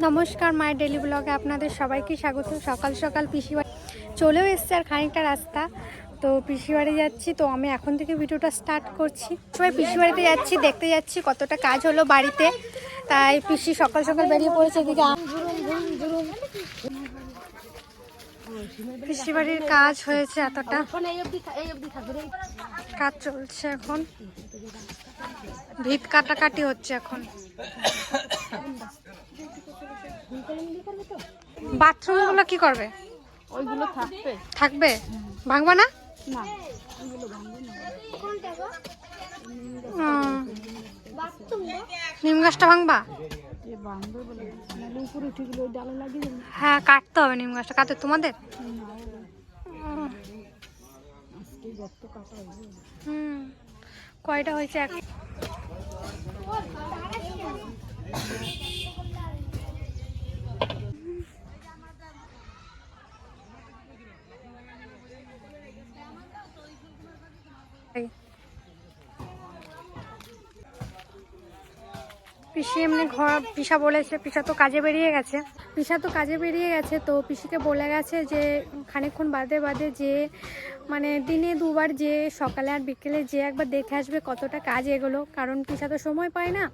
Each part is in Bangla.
নমস্কার মায়ের ডেলি ব্লগে আপনাদের সবাইকে স্বাগত। সকাল সকাল পিসি বাড়ি চলেও এসছে আর খানিকটা রাস্তা। তো পিসি বাড়ি যাচ্ছি, তো আমি এখন থেকে ভিডিওটা স্টার্ট করছি। সবাই পিসি বাড়িতে যাচ্ছি, দেখতে যাচ্ছি কতটা কাজ হলো বাড়িতে। তাই পিসি সকাল সকাল বেরিয়ে পড়েছে এদিকে। আম- পিসি বাড়ির কাজ হয়েছে এতটা। কাজ চলছে এখন। ভিত কাটাকাটি হচ্ছে এখন। বাথরুমগুলো কি করবে? ওইগুলো থাকবে। থাকবে? ভাঙবা না? না। হুম। নিম গাছটা ভাঙবা? হ্যাঁ কাটতে হবে নিম গাছটা। কাটতে তোমাদের? হুম। কয়টা হয়েছে এক পিসি এমনি ঘর, পিসা বলেছে, পিসা তো কাজে বেরিয়ে গেছে। পিসা তো কাজে বেরিয়ে গেছে, তো পিসিকে বলে গেছে যে, খানিকক্ষণ বাদে বাদে যে মানে দিনে দুবার যে, সকালে আর বিকেলে যে একবার দেখে আসবে কতটা কাজ এগুলো। কারণ পিসা তো সময় পায় না।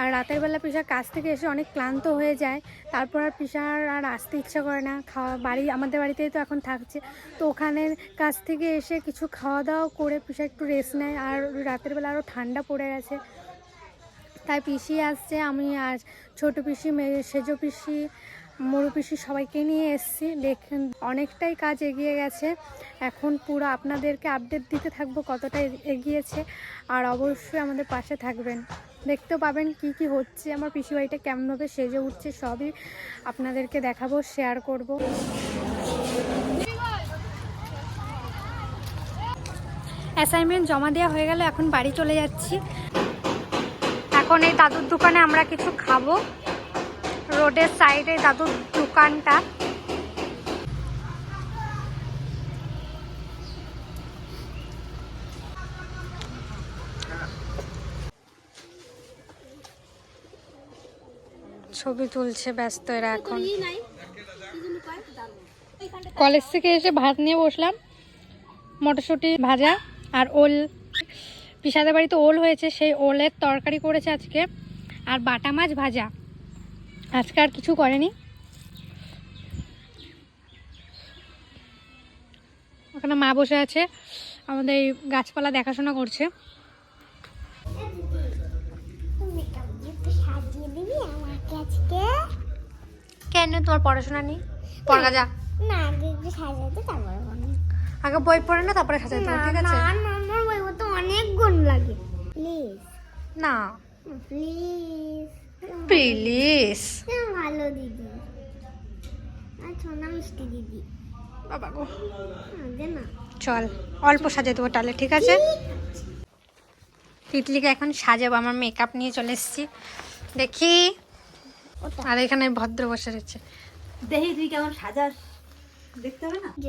আর রাতের বেলা পিসা কাজ থেকে এসে অনেক ক্লান্ত হয়ে যায়। তারপর আর পিসার আর আসতে ইচ্ছা করে না। খাওয়া, বাড়ি, আমাদের বাড়িতেই তো এখন থাকছে। তো ওখানের কাছ থেকে এসে কিছু খাওয়া দাওয়া করে পিসা একটু রেস্ট নেয়। আর রাতের বেলা আরও ঠান্ডা পড়ে গেছে। তাই পিসি আসছে আমি আর ছোট পিসি সেজো পিসি, মরু পিসি সবাইকে নিয়ে এসেছি। দেখেন, অনেকটাই কাজ এগিয়ে গেছে। এখন পুরো আপনাদেরকে আপডেট দিতে থাকব কতটা এগিয়েছে। আর অবশ্যই আমাদের পাশে থাকবেন। দেখতে পাবেন কি কি হচ্ছে, আমার পিসি বাড়িটা কেমনভাবে সেজে উঠছে, সবই আপনাদেরকে দেখাবো শেয়ার করব। অ্যাসাইনমেন্ট জমা দেওয়া হয়ে গেল, এখন বাড়ি চলে যাচ্ছি। এখন এই দাদুর দোকানে আমরা কিছু খাব। রোডের সাইডে দাদুর দোকানটা। ছবি তুলছে ব্যস্ত এরা এখন। কলেজ থেকে এসে ভাত নিয়ে বসলাম। মটরশুঁটি ভাজা আর ওল পিসাদের বাড়িতে ওল হয়েছে সেই ওলের তরকারি করেছে আজকে। আর বাটা মাছ ভাজা। আজকে আর কিছু করেনি। ওখানে মা বসে আছে আমাদের এই গাছপালা দেখাশোনা করছে। কেন তোমার পড়াশোনা নেই? পড়া যা। না আগে বই পড়ে না তারপরে সাজাতে ঠিক আছে? না গুণ লাগে। প্লিজ না। প্লিজ প্লিজ ভালো দিদি। আর সোনা মিষ্টি দিদি। বাবা গো। না। চল অল্প সাজাতে দেবো তাহলে ঠিক আছে? তিতলিকে এখন সাজাবো আমার মেকআপ নিয়ে চলে এসেছি। দেখি। আর এখানে ভদ্র বসে রয়েছে। দেখি তুই কেমন সাজাস। না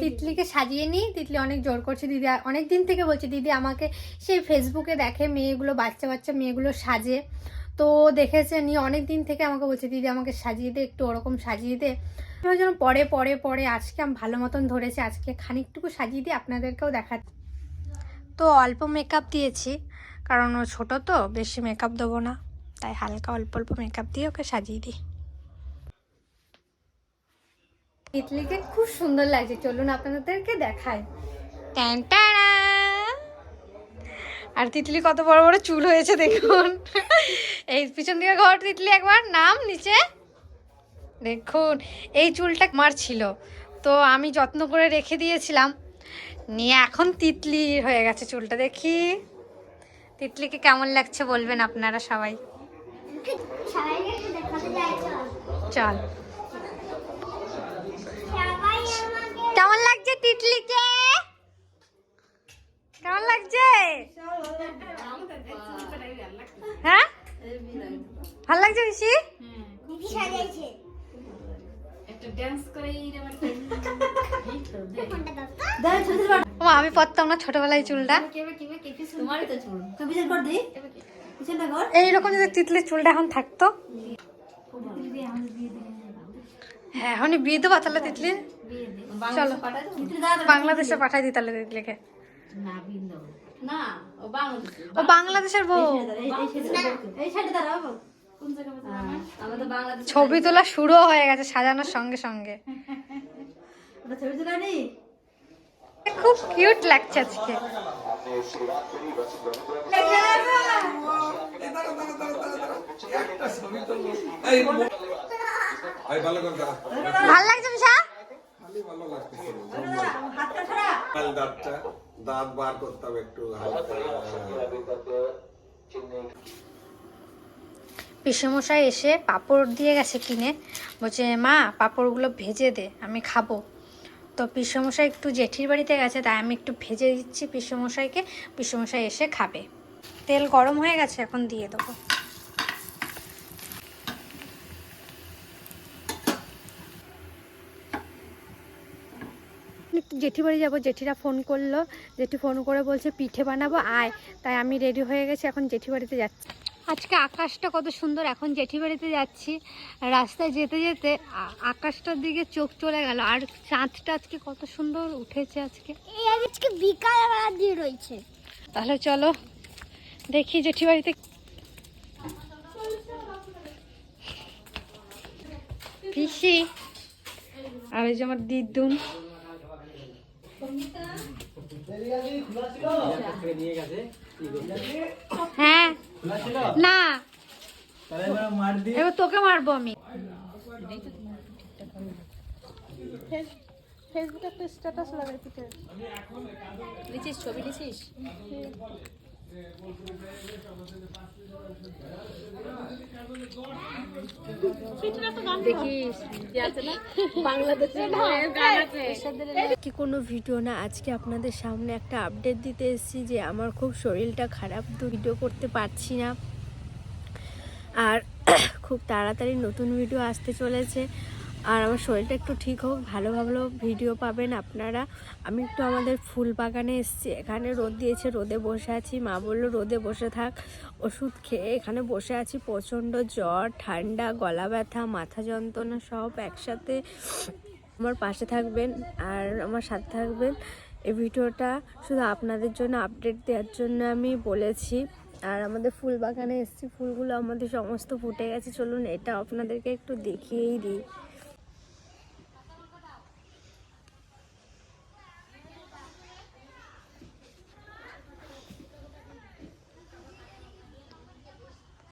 তিতলিকে সাজিয়ে নিই তিতলি অনেক জোর করছে দিদি অনেক দিন থেকে বলছে দিদি আমাকে সেই ফেসবুকে দেখে মেয়েগুলো বাচ্চা বাচ্চা মেয়েগুলো সাজে। তো দেখেছে নিয়ে অনেক দিন থেকে আমাকে বলছে দিদি আমাকে সাজিয়ে দে একটু ওরকম সাজিয়ে দে। আমি যেন পরে পরে পরে আজকে আমি ভালো মতন ধরেছি আজকে খানিকটুকু সাজিয়ে দিই আপনাদেরকেও দেখা তো অল্প মেকআপ দিয়েছি কারণ ও ছোটো তো বেশি মেকআপ দেবো না। তাই হালকা অল্প অল্প মেকআপ দিয়ে ওকে সাজিয়ে দিই। তিতলিকে খুব সুন্দর লাগছে। চলুন আপনাদেরকে দেখাই। আর তিতলি কত বড় বড় চুল হয়েছে দেখুন। এই পিছন দিকে ঘর তিতলি একবার নাম নিচে। দেখুন এই চুলটা আমার ছিল। তো আমি যত্ন করে রেখে দিয়েছিলাম। নিয়ে এখন তিতলি হয়ে গেছে চুলটা দেখি। তিতলিকে কেমন লাগছে বলবেন আপনারা সবাই? চল চল সবাই আমাকে লাগছে কেমন লাগছে? হ্যাঁ? ভালো লাগছে বেশি আমি পরতাম না ছোটবেলায় চুলটা। এইরকম যদি তিতলির চুলটা এখন থাকতো। হ্যাঁ এখনই বিয়ে দেবো তাহলে তিতলি চলো বাংলাদেশে পাঠাই দিই তাহলে তিতলিকে না ও বাংলাদেশের বউ। তো ছবি তোলা শুরু হয়ে গেছে সাজানোর সঙ্গে সঙ্গে। খুব কিউট লাগছে আজকে। এই ভালো লাগছে মিশা খালি ভালো লাগতেছে। হাতটা ছাড়া লাল দাঁতটা, দাঁত বার করতে হবে একটু পিসেমশাই এসে পাপড় দিয়ে গেছে কিনে। বলছে মা পাঁপড়গুলো ভেজে দে আমি খাব। তো পিসেমশাই একটু জেঠির বাড়িতে গেছে তাই আমি একটু ভেজে দিচ্ছি পিসেমশাইকে। পিসেমশাই এসে খাবে। তেল গরম হয়ে গেছে এখন দিয়ে দেবো। জেঠি বাড়ি যাব জেঠিরা ফোন করল। জেঠি ফোন করে বলছে পিঠে বানাবো আয়। তাই আমি রেডি হয়ে গেছি এখন জেঠি বাড়িতে যাচ্ছি। আজকে আকাশটা কত সুন্দর এখন জেঠি বাড়িতে যাচ্ছি। রাস্তায় যেতে যেতে আকাশটার দিকে চোখ চলে গেল আর চাঁদটা আজকে কত সুন্দর উঠেছে আজকে। এই আজকে বিকাল দিয়ে রয়েছে। তাহলে চলো দেখি জেঠি বাড়িতে পিসি। আর ওই যে আমার দিদুন। হ্যাঁ। না। এবার তোকে মারবো আমি। ফেসবুকে একটা স্ট্যাটাস লাগাই তুই নিচিস ছবি লিখিস কি কোনো ভিডিও না, আজকে আপনাদের সামনে একটা আপডেট দিতে এসেছি যে আমার খুব শরীরটা খারাপ ভিডিও করতে পারছি না। আর খুব তাড়াতাড়ি নতুন ভিডিও আসতে চলেছে। আর আমার শরীরটা একটু ঠিক হোক, ভালো ভালো ভিডিও পাবেন আপনারা। আমি একটু আমাদের ফুল বাগানে এসেছি, এখানে রোদ দিয়েছে, রোদে বসে আছি। মা বলল, রোদে বসে থাক, ওষুধ খেয়ে এখানে বসে আছি। প্রচণ্ড জ্বর, ঠান্ডা, গলা ব্যথা, মাথা যন্ত্রণা সব একসাথে আমার পাশে থাকবেন আর আমার সাথে থাকবেন। এই ভিডিওটা শুধু আপনাদের জন্য আপডেট দেওয়ার জন্য আমি বলেছি। আর আমাদের ফুল বাগানে এসেছি, ফুলগুলো আমাদের সমস্ত ফুটে গেছে। চলুন এটা আপনাদেরকে একটু দেখিয়েই দিই।